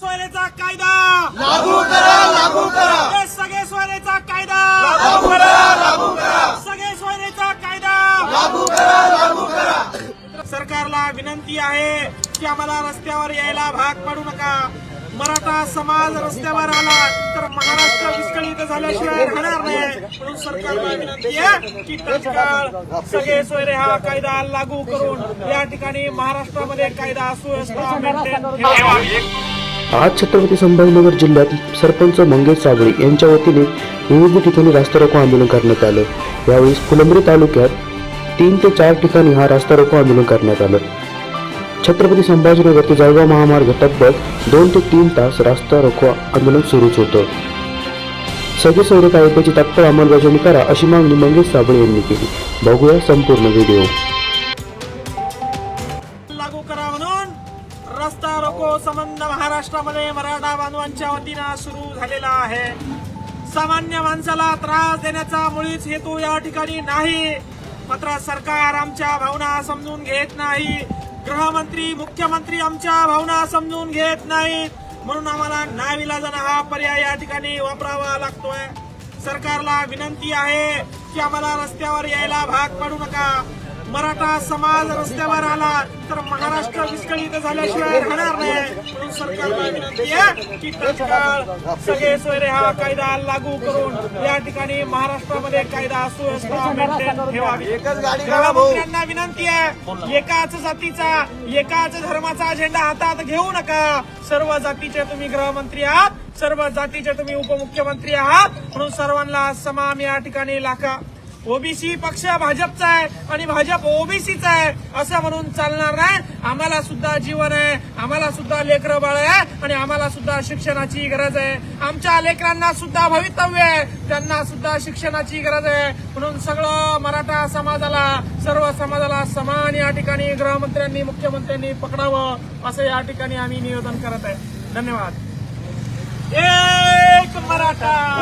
सोयरेचा कायदा! लागू करा लागू करा. हे सगळे सोयरेचा कायदा! लागू करा लागू करा. सगळे सोयरेचा कायदा! लागू करा लागू करा. सरकारला विनंती आहे की आम्हाला रस्त्यावर यायला भाग पाडू नका. मराठा समाज रस्त्यावर आला तर महाराष्ट्र विस्कळीत झाल्याशिवाय राहणार नाही. म्हणून सरकारला विनंती आहे की तत्काळ सगळे सोयरे हा कायदा लागू करून या ठिकाणी महाराष्ट्रामध्ये कायदा सुव्यवस्था मेंटेन आज छत्रपती संभाजीनगर जिल्ह्यात सरपंच मंगेश साबळे यांच्या वतीने विविध ठिकाणी रास्ता रोको आंदोलन करण्यात आलं. यावेळी फुलंब्री तालुक्यात तीन ते चार ठिकाणी हा रास्ता रोको आंदोलन करण्यात आलं. छत्रपती संभाजीनगर ते जळगाव महामार्ग तब्बल दोन ते तीन तास रास्ता रोको आंदोलन सुरूच होतं. सगळे सौर कायद्याची तत्पर अंमलबजावणी करा अशी मागणी मंगेश साबळे यांनी केली. बघूया संपूर्ण व्हिडिओ. लागू करा म्हणून रस्ता रोको संबंध महाराष्ट्रामध्ये मराठा बांधवांच्या वतीनं सुरू झालेला आहे. सामान्य माणसाला त्रास देण्याचा मुळीच हेतू या ठिकाणी नाही. मात्र सरकार आमच्या भावना समजून घेत नाही. गृहमंत्री मुख्यमंत्री आमच्या भावना समजून घेत नाहीत म्हणून आम्हाला नाविलाजाना हा पर्याय या ठिकाणी वापरावा लागतोय. सरकारला विनंती आहे की आम्हाला रस्त्यावर यायला भाग पाडू नका. मराठा समाज रस्त्यावर आला तर महाराष्ट्र विस्कळीत झाल्याशिवाय राहणार नाही. म्हणून सरकारला विनंती आहे की तत्काळ सगळे सोयरे हा कायदा लागू करून या ठिकाणी महाराष्ट्रामध्ये कायदा सुव्यवस्था मेंटेन ठेवावी. गृहमंत्र्यांना विनंती आहे एकाच जातीचा एकाच धर्माचा झेंडा हातात घेऊ नका. सर्व जातीचे तुम्ही गृहमंत्री आहात सर्व जातीचे तुम्ही उपमुख्यमंत्री आहात म्हणून सर्वांना समान या ठिकाणी लाखा ओबीसी पक्ष भाजपचा आहे आणि भाजप ओबीसीचा आहे असं म्हणून चालणार नाही. आम्हाला सुद्धा जीवन आहे आम्हाला सुद्धा लेकरं बाळ आहे आणि आम्हाला सुद्धा शिक्षणाची गरज आहे. आमच्या लेकरांना सुद्धा भवितव्य आहे त्यांना सुद्धा शिक्षणाची गरज आहे. म्हणून सगळं मराठा समाजाला सर्व समाजाला समान या ठिकाणी गृहमंत्र्यांनी मुख्यमंत्र्यांनी पकडावं असं या ठिकाणी आम्ही निवेदन करत आहे. धन्यवाद. एक मराठा!